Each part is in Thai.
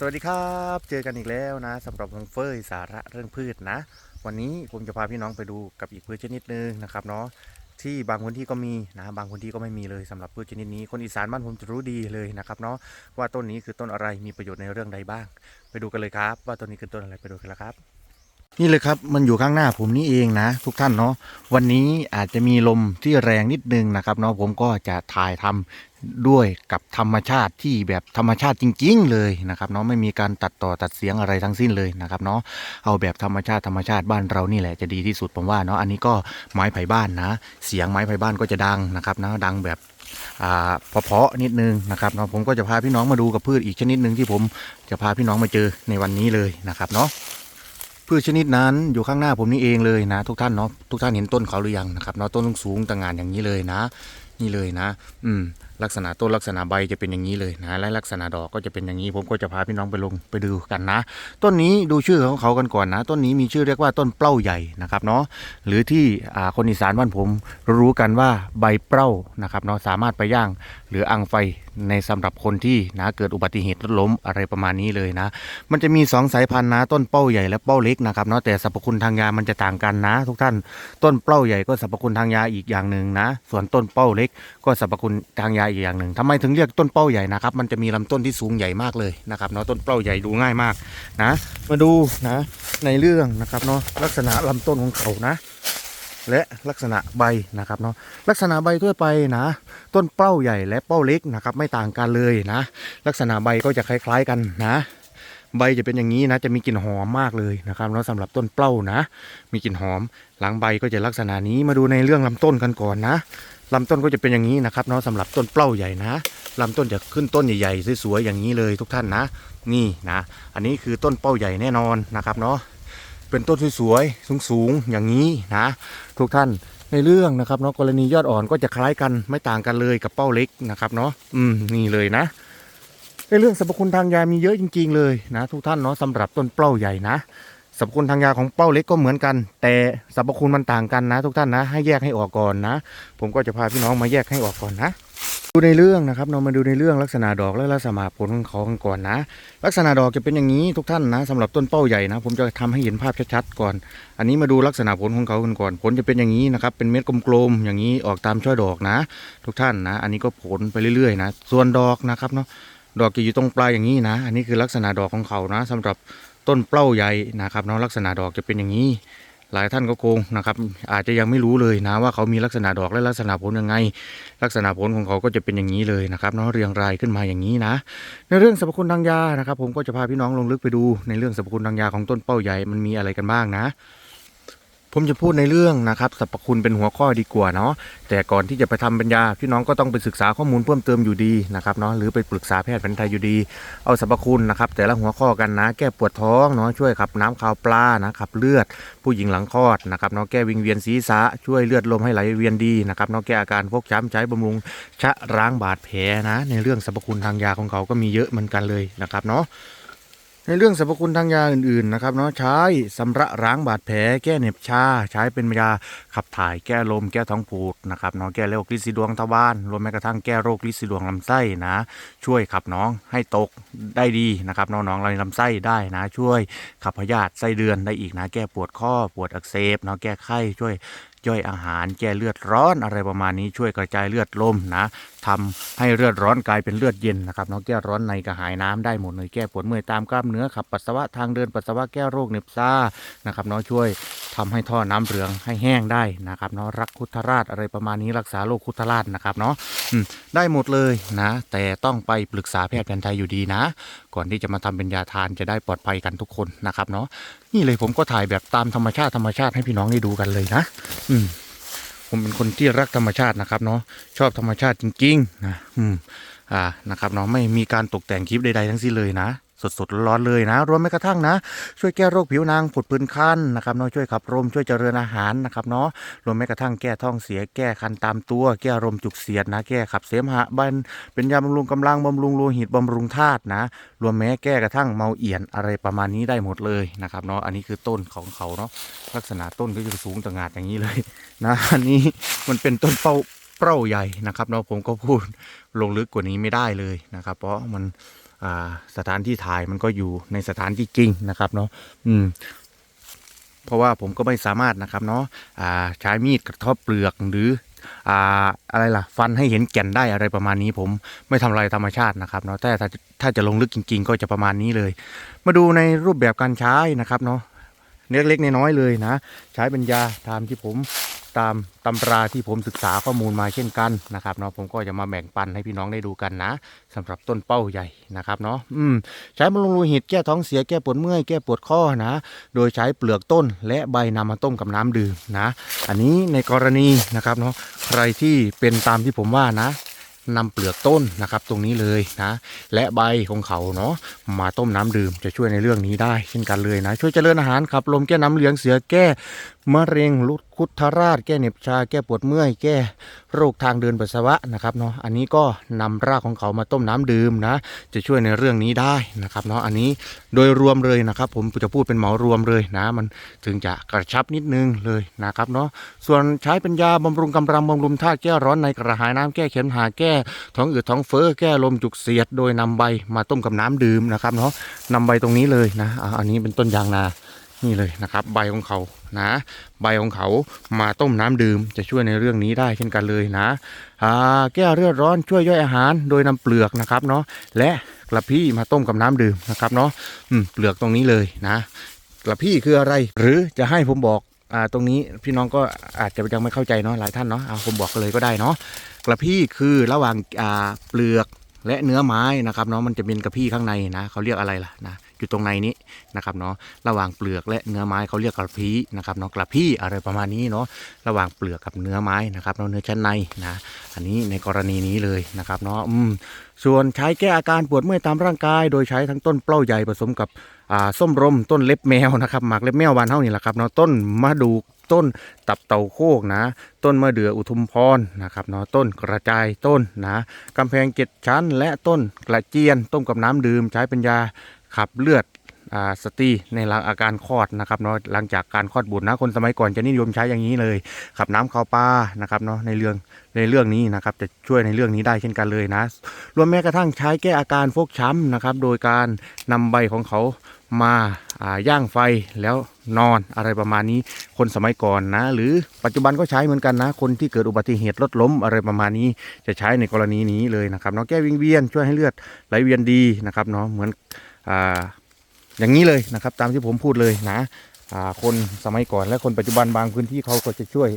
สวัสดีครับ เจอกันอีกแล้วนะสำหรับฮงเฟยสาระเรื่องพืชนะ วันนี้ผมจะพาพี่น้องไปดูกับอีกพืชชนิดหนึงนะครับเนาะที่บางพื้นที่ก็มีนะบางพื้นที่ก็ไม่มีเลยสำหรับพืชชนิดนี้ คนอีสานบ้านผมจะรู้ดีเลยนะครับเนาะว่าต้นนี้คือต้นอะไรมีประโยชน์ในเรื่องใดบ้าง ไปดูกันเลยครับ ว่าต้นนี้คือต้นอะไรไปดูกันละครับ นี่เลยครับมันอยู่ข้างหน้าผมนี่เองนะ ทุกท่านเนาะวันนี้อาจจะมีลมที่แรงนิดนึงนะครับเนาะผมก็จะถ่ายทำด้วยกับธรรมชาติที่แบบธรรมชาติจริง ๆ เลยนะครับเนาะไม่มีการตัดต่อตัดเสียงอะไรทั้งสิ้นเลยนะครับเนาะเอาแบบธรรมชาติธรรมชาติบ้านเรานี่แหละจะดีที่สุดผมว่าเนาะอันนี้ก็ไม้ไผ่บ้านนะ เสียงไม้ไผ่บ้านก็จะดังนะครับนะดังแบบอ่าเพาะๆนิดนึงนะครับเนาะผมก็จะพาพี่น้องมาดูกับพืชอีกชนิดหนึ่งที่ผมจะพาพี่น้องมาเจอในวันนี้เลยนะครับเนาะ พืชชนิดนั้นอยู่ข้างหน้าผมนี่เองเลยนะ ทุกท่านเนาะทุกท่านเห็นต้นเขาหรือยังนะครับเนาะต้นสูงต่างงานอย่างนี้เลยนะ นี่เลยนะ อืมลักษณะต้นลักษณะใบจะเป็นอย่างนี้เลยนะและลักษณะดอกก็จะเป็นอย่างนี้ ผมก็จะพาพี่น้องไปลงไปดูกันนะ ต้นนี้ดูชื่อของเขากันก่อนนะ ต้นนี้มีชื่อเรียกว่าต้นเปล้าใหญ่นะครับเนาะหรือที่คนอีสานบ้านผมรู้กันว่าใบเปล้านะครับเนาะสามารถไปย่างหรืออังไฟในสำหรับคนที่นะเกิดอุบัติเหตุรถล้มอะไรประมาณนี้เลยนะ มันจะมีสองสายพันธุ์นะ ต้นเป้าใหญ่และเป้าเล็กนะครับเนาะแต่สรรพคุณทางยามันจะต่างกันนะ ทุกท่านต้นเป้าใหญ่ก็สรรพคุณทางยาอีกอย่างหนึ่งนะ ส่วนต้นเป้าเล็กก็สรรพคุณทางยาอีกอย่างหนึ่งทำไมถึงเรียกต้นเป้าใหญ่นะครับ มันจะมีลำต้นที่สูงใหญ่มากเลยนะครับเนาะต้นเป้าใหญ่ดูง่ายมากนะ มาดูนะในเรื่องนะครับเนาะลักษณะลำต้นของเขานะ และลักษณะใบนะครับเนาะลักษณะใบทั่วไปนะ ต้นเป้าใหญ่และเป้าเล็กนะครับไม่ต่างกันเลยนะ ลักษณะใบก็จะคล้าย ๆกันนะใบจะเป็นอย่างนี้นะจะมีกลิ่นหอมมากเลยนะครับแล้วสำหรับต้นเปล้านะ มีกลิ่นหอม หลังใบก็จะลักษณะนี้มาดูในเรื่องลำต้นกันก่อนนะ ลำต้นก็จะเป็นอย่างนี้นะครับเนาะสำหรับต้นเปล้าใหญ่นะลำต้นจะขึ้นต้นใหญ่ๆสวยๆอย่างนี้เลยทุกท่านนะ นี่นะ อันนี้คือต้นเป้าใหญ่แน่นอนนะครับเนาะเป็นต้นสวยๆสูงๆอย่างนี้นะ ทุกท่านในเรื่องนะครับเนาะกรณียอดอ่อนก็จะคล้ายกันไม่ต่างกันเลยกับเป้าเล็กนะครับเนาะอืมนี่เลยนะในเรื่องสรรพคุณทางยามีเยอะจริง ๆ เลยนะ ทุกท่านเนาะสำหรับต้นเปล้าใหญ่นะ สรรพคุณทางยาของเป้าเล็กก็เหมือนกัน แต่สรรพคุณมันต่างกันนะ ทุกท่านนะ ให้แยกให้ออกก่อนนะ ผมก็จะพาพี่น้องมาแยกให้ออกก่อนนะ ดูในเรื่องนะครับเรามาดูในเรื่องลักษณะดอกและลักษณะผลของเขากันก่อนนะ ลักษณะดอกจะเป็นอย่างนี้ทุกท่านนะสำหรับต้นเป้าใหญ่นะ ผมจะทำให้เห็นภาพชัดๆก่อน อันนี้มาดูลักษณะผลของเขากันก่อน ผลจะเป็นอย่างนี้นะครับ เป็นเม็ดกลมๆอย่างนี้ออกตามช่อดอกนะ ทุกท่านนะ อันนี้ก็ผลไปเรื่อยๆนะ ส่วนดอกนะครับเนาะดอกจะอยู่ตรงปลายอย่างนี้นะ อันนี้คือลักษณะดอกของเขานะสำหรับ ต้นเปล้าใหญ่นะครับเนาะลักษณะดอกจะเป็นอย่างนี้ หลายท่านก็คงนะครับ อาจจะยังไม่รู้เลยนะว่าเขามีลักษณะดอกและลักษณะผลยังไง ลักษณะผลของเขาก็จะเป็นอย่างนี้เลยนะครับเนาะเรียงรายขึ้นมาอย่างนี้นะ ในเรื่องสรรพคุณทางยานะครับ ผมก็จะพาพี่น้องลงลึกไปดู ในเรื่องสรรพคุณทางยาของต้นเป้าใหญ่มันมีอะไรกันบ้างนะ ผมจะพูดในเรื่องนะครับสรรพคุณเป็นหัวข้อดีกว่าเนาะแต่ก่อนที่จะไปทำเป็นยาพี่น้องก็ต้องไปศึกษาข้อมูลเพิ่มเติมอยู่ดีนะครับเนาะหรือไปปรึกษาแพทย์แผนไทยอยู่ดี เอาสรรพคุณนะครับแต่ละหัวข้อกันนะ แก้ปวดท้องเนาะช่วยขับน้ำขาวปลานะขับเลือด ผู้หญิงหลังคลอดนะครับเนาะแก้วิงเวียนศีรษะช่วยเลือดลมให้ไหลเวียนดีนะครับเนาะแก้อาการฟกช้ำใช้บำรุงชะล้างบาดแผลนะ ในเรื่องสรรพคุณทางยาของเขาก็มีเยอะเหมือนกันเลยนะครับเนาะ ในเรื่องสรรพคุณทางยาอื่นๆนะครับเนาะใช้สำระล้างบาดแผลแก้เหน็บชา ใช้เป็นยาขับถ่ายแก้ลมแก้ท้องผูดนะครับเนาะแก้โรคลินสีดวงทวารรวมแม้กระทั่งแก้โรคลินสีดวงลำไส้นะ ช่วยขับน้องให้ตกได้ดีนะครับน้องๆในลำไส้ได้นะ ช่วยขับพยาธิไส้เดือนได้อีกนะ แก้ปวดข้อปวดอักเสบเนาะแก้ไข้ช่วย ย่อยอาหารแก้เลือดร้อนอะไรประมาณนี้ช่วยกระจายเลือดลมนะทำให้เลือดร้อนกลายเป็นเลือดเย็นนะครับเนาะแก้ร้อนในกระหายน้ำได้หมดเลยแก้ปวดเมื่อยตามกล้ามเนื้อขับปัสสาวะทางเดินปัสสาวะแก้โรคเนบซ่านะครับเนาะช่วยทำให้ท่อน้ำเหลืองให้แห้งได้นะครับเนาะรักคุทราชอะไรประมาณนี้รักษาโรคคุทราชนะครับเนาะได้หมดเลยนะ แต่ต้องไปปรึกษาแพทย์แผนไทยอยู่ดีนะ ก่อนที่จะมาทำเป็นยาทานจะได้ปลอดภัยกันทุกคนนะครับเนาะ นี่เลยผมก็ถ่ายแบบตามธรรมชาติธรรมชาติให้พี่น้องได้ดูกันเลยนะ อืม ผมเป็นคนที่รักธรรมชาตินะครับ เนาะชอบธรรมชาติจริง ๆ นะ อืม อ่านะครับเนาะไม่มีการตกแต่งคลิปใดๆทั้งสิ้นเลยนะ สดๆร้อนเลยนะ รวมแม้กระทั่งนะ ช่วยแก้โรคผิวหนางผดผื่นคันนะครับเนาะช่วยขับลมช่วยเจริญอาหารนะครับเนาะรวมแม้กระทั่งแก้ท้องเสียแก้คันตามตัว แก้ลมจุกเสียดนะ แก้ขับเสมหะบันเป็นยาบำรุงกำลังบำรุงโลหิตบำรุงธาตุนะ รวมแม้แก้กระทั่งเมาเอี่ยนอะไรประมาณนี้ได้หมดเลยนะครับเนาะอันนี้คือต้นของเขาเนาะลักษณะต้นก็จะสูงต่างาดอย่างนี้เลยนะอันนี้มันเป็นต้นเป้าเป้าใหญ่นะครับเนาะผมก็พูดลงลึกกว่านี้ไม่ได้เลยนะครับ เพราะมัน สถานที่ถ่ายมันก็อยู่ในสถานที่จริงนะครับเนาะอืมเพราะว่าผมก็ไม่สามารถนะครับเนาะใช้มีดกระทบเปลือกหรืออ่าอะไรล่ะฟันให้เห็นแก่นได้อะไรประมาณนี้ผมไม่ทำลายธรรมชาตินะครับเนาะแต่ถ้าถ้าจะลงลึกจริง ๆ ก็จะประมาณนี้เลย มาดูในรูปแบบการใช้นะครับเนาะเล็กๆน้อยๆเลยนะ ใช้เป็นยาตามที่ผม ตามตำราที่ผมศึกษาข้อมูลมาเช่นกันนะครับเนาะผมก็จะมาแบ่งปันให้พี่น้องได้ดูกันนะสำหรับต้นเป้าใหญ่นะครับเนาะอืมใช้บำรุงโลหิตแก้ท้องเสียแก้ปวดเมื่อยแก้ปวดข้อนะ โดยใช้เปลือกต้นและใบนำมาต้มกับน้ำดื่มนะ อันนี้ในกรณีนะครับเนาะใครที่เป็นตามที่ผมว่านะนำเปลือกต้นนะครับตรงนี้เลยนะ และใบของเขาเนาะมาต้มน้ำดื่มจะช่วยในเรื่องนี้ได้เช่นกันเลยนะ ช่วยเจริญอาหารขับลมแก้น้ำเหลืองเสือแก้ มะเร็งลุดคุทราช แก้เหน็บชา แก้ปวดเมื่อย แก้โรคทางเดินปัสสาวะนะครับเนาะ อันนี้ก็นำรากของเขามาต้มน้ำดื่มนะ จะช่วยในเรื่องนี้ได้นะครับเนาะ อันนี้โดยรวมเลยนะครับ ผมจะพูดเป็นเหมารวมเลยนะ มันถึงจะกระชับนิดนึงเลยนะครับเนาะ ส่วนใช้เป็นยาบำรุงกำลังบำรุงธาตุแก้ร้อนในกระหายน้ำแก้เข็มหาแก้ท้องอืดท้องเฟ้อแก้ลมจุกเสียด โดยนำใบมาต้มกับน้ำดื่มนะครับเนาะนำใบตรงนี้เลยนะ อันนี้เป็นต้นยางนา นี่เลยนะครับ ใบของเขา นะใบของเขามาต้มน้ำดื่มจะช่วยในเรื่องนี้ได้เช่นกันเลยนะแก้เลือดร้อนช่วยย่อยอาหารโดยนำเปลือกนะครับเนาะและกระพี่มาต้มกับน้ำดื่มนะครับเนาะเปลือกตรงนี้เลยนะ กระพี่คืออะไร หรือจะให้ผมบอกอตรงนี้พี่น้องก็อาจจะยังไม่เข้าใจเนาะหลายท่านเนาะเอาผมบอกเลยก็ได้เนาะกระพี่คือระหว่างเปลือกและเนื้อไม้นะครับเนาะมันจะเป็นกระพี่ข้างในนะเขาเรียกอะไรล่ะนะ อยู่ตรงในนี้นะครับเนาะระหว่างเปลือกและเนื้อไม้เขาเรียกกระพี้นะครับเนาะกระพี่อะไรประมาณนี้เนาะระหว่างเปลือกกับเนื้อไม้นะครับเนาะเนื้อชั้นในนะอันนี้ในกรณีนี้เลยนะครับเนาะส่วนใช้แก้อาการปวดเมื่อยตามร่างกาย โดยใช้ทั้งต้นเปล้าใหญ่ผสมกับอ่าส้มรมต้นเล็บแมวนะครับหมากเล็บแมวบานเท่านี่แหละครับเนาะต้นมะดูกต้นตับเต่าโคกนะ ต้นมะเดื่ออุทุมพรนะครับเนาะต้นกระจายต้นนะกำแพงเจ็ดชั้น และต้นกระเจียนต้มกับน้ำดื่มใช้เป็นยา ขับเลือดอสตีในหลังอาการคลอดนะครับเนาะหลังจากการคลอดบุตรนะคนสมัยก่อนจะนิยมใช้อย่างนี้เลย ขับน้ำเข้าปลานะครับเนาะในเรื่องในเรื่องนี้นะครับจะช่วยในเรื่องนี้ได้เช่นกันเลยนะรวมแม้กระทั่งใช้แก้อาการฟกช้ำนะครับโดยการนำใบของเขามาอ่าย่างไฟแล้วนอนอะไรประมาณนี้คนสมัยก่อนนะ หรือปัจจุบันก็ใช้เหมือนกันนะ คนที่เกิดอุบัติเหตุรถล้มอะไรประมาณนี้จะใช้ในกรณีนี้เลยนะครับเนาะแก้วิงเวียนช่วยให้เลือดไหลเวียนดีนะครับเนาะเหมือน อย่างนี้เลยนะครับ ตามที่ผมพูดเลยนะคนสมัยก่อนและคนปัจจุบันบางพื้นที่เขาก็จะช่วย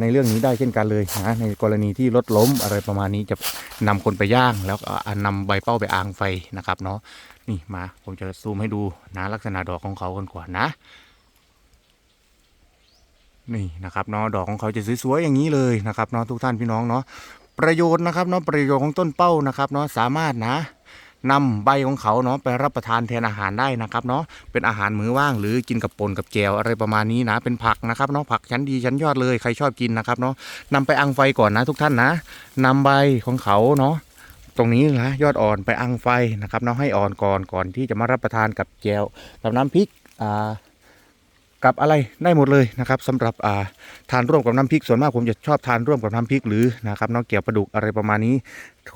ในเรื่องนี้ได้เช่นกันเลยนะในกรณีที่รถล้มอะไรประมาณนี้จะนำคนไปย่าง แล้วก็อ่านำใบเป้าไปอ่างไฟนะครับเนาะนี่มาผมจะซูมให้ดูนะลักษณะดอกของเขากันก่อนนะ นี่นะครับเนาะดอกของเขาจะสวยๆอย่างนี้เลยนะครับเนาะทุกท่านพี่น้องเนาะประโยชน์นะครับเนาะประโยชน์ของต้นเป้านะครับเนาะสามารถนะ นำใบของเขาเนาะไปรับประทานแทนอาหารได้นะครับเนาะเป็นอาหารมื้อว่างหรือกินกับปนกับแกวอะไรประมาณนี้นะเป็นผักนะครับเนาะผักชั้นดีชั้นยอดเลยใครชอบกินนะครับเนาะนำไปอังไฟก่อนนะทุกท่านนะนำใบของเขาเนาะตรงนี้นะยอดอ่อนไปอังไฟนะครับเนาะให้อ่อนก่อนก่อนที่จะมารับประทานกับแกวกับน้ำพริกอ่า กับอะไรได้หมดเลยนะครับสำหรับอ่าทานร่วมกับน้ำพริกส่วนมากผมจะชอบทานร่วมกับน้ำพริกหรือนะครับน้องเกี่ยวปลาดุกอะไรประมาณนี้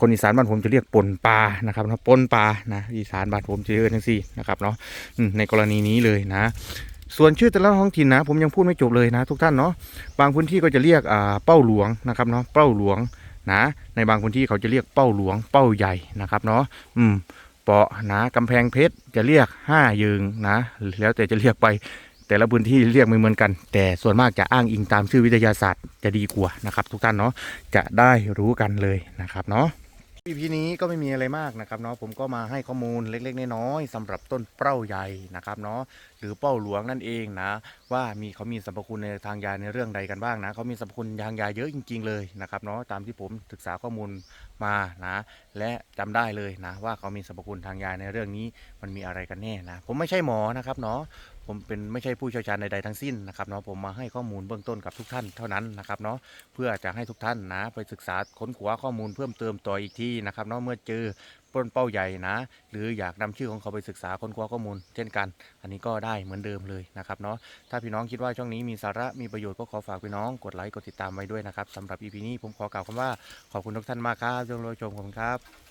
คนอีสานบ้านผมจะเรียกป่นปลานะครับนะป่นปลานะอีสานบ้านผมจะเรียกทั้งสี่นะครับเนาะในกรณีนี้เลยนะส่วนชื่อแต่ละท้องถิ่นนะ ผมยังพูดไม่จบเลยนะ ทุกท่านเนาะบางพื้นที่ก็จะเรียกอ่าเป้าหลวงนะครับเนาะเป้าหลวงนะในบางพื้นที่เขาจะเรียกเป้าหลวง เป้าใหญ่นะครับเนาะอืมเปาะนะกำแพงเพชรจะเรียกห้ายืงนะแล้วแต่จะเรียกไป แต่ละพื้นที่เรียกไม่เหมือนกัน แต่ส่วนมากจะอ้างอิงตามชื่อวิทยาศาสตร์จะดีกว่านะครับ ทุกท่านเนาะจะได้รู้กันเลยนะครับเนาะ EP นี้ก็ไม่มีอะไรมากนะครับเนาะผมก็มาให้ข้อมูลเล็กๆน้อยๆสำหรับต้นเป้าใหญ่นะครับเนาะหรือเป้าหลวงนั่นเองนะ ว่ามีเขามีสรรพคุณในทางยาในเรื่องใดกันบ้างนะเขามีสรรพคุณทางยาเยอะจริง ๆ เลยนะครับเนาะตามที่ผมศึกษาข้อมูลมานะ และจำได้เลยนะ ว่าเขามีสรรพคุณทางยาในเรื่องนี้มันมีอะไรกันแน่นะ ผมไม่ใช่หมอนะครับเนาะ ผมเป็นไม่ใช่ผู้เชี่ยวชาญใดๆทั้งสิ้นนะครับเนาะผมมาให้ข้อมูลเบื้องต้นกับทุกท่านเท่านั้นนะครับเนาะเพื่อจะให้ทุกท่านนะไปศึกษาค้นคว้าข้อมูลเพิ่มเติมต่ออีกที่นะครับเนาะเมื่อเจอต้นเป้าใหญ่นะ หรืออยากนำชื่อของเขาไปศึกษาค้นคว้าข้อมูล เช่นกัน อันนี้ก็ได้เหมือนเดิมเลยนะครับเนาะถ้าพี่น้องคิดว่าช่องนี้มีสาระมีประโยชน์ก็ขอฝากพี่น้องกดไลค์กดติดตามไว้ด้วยนะครับสำหรับ EP นี้ผมขอกล่าวคำว่าขอบคุณทุกท่านมากครับจงโรยชมผมครับ